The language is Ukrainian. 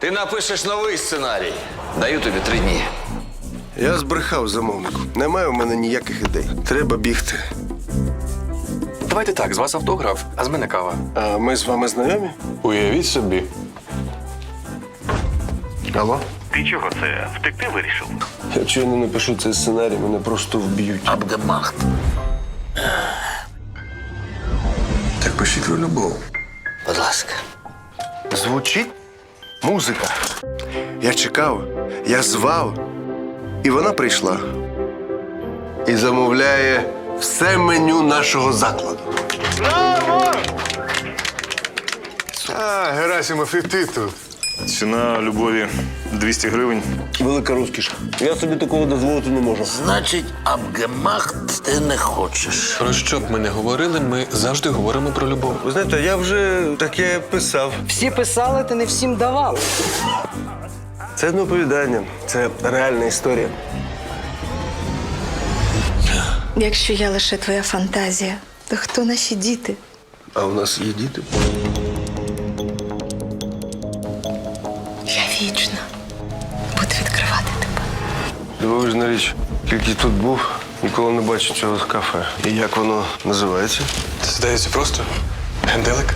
Ти напишеш новий сценарій. Даю тобі три дні. Я збрехав замовнику. Немає у мене ніяких ідей. Треба бігти. Давайте так, з вас автограф, а з мене кава. А ми з вами знайомі? Уявіть собі. Алло? Ти чого це? Втекти вирішив? Якщо я не напишу цей сценарій, мене просто вб'ють. Абгемахт. Так пишіть про любов. Будь ласка. Звучить музика. Я чекав, я звав, і вона прийшла. І замовляє все меню нашого закладу. А, Герасимов, і ти тут. Ціна любові 200 гривень. Велика розкіш. Я собі такого дозволити не можу. Значить, Абгемахт ти не хочеш. Про що б ми не говорили, ми завжди говоримо про любов. Ви знаєте, я вже таке писав. Всі писали, ти не всім давав. Це не оповідання, це реальна історія. Якщо я лише твоя фантазія, то хто наші діти? А у нас є діти. Я вічна. Буду відкривати тебе. Дивовижна річ. Тільки тут був, ніколи не бачив цього кафе. І як воно називається? Це здається просто генделик.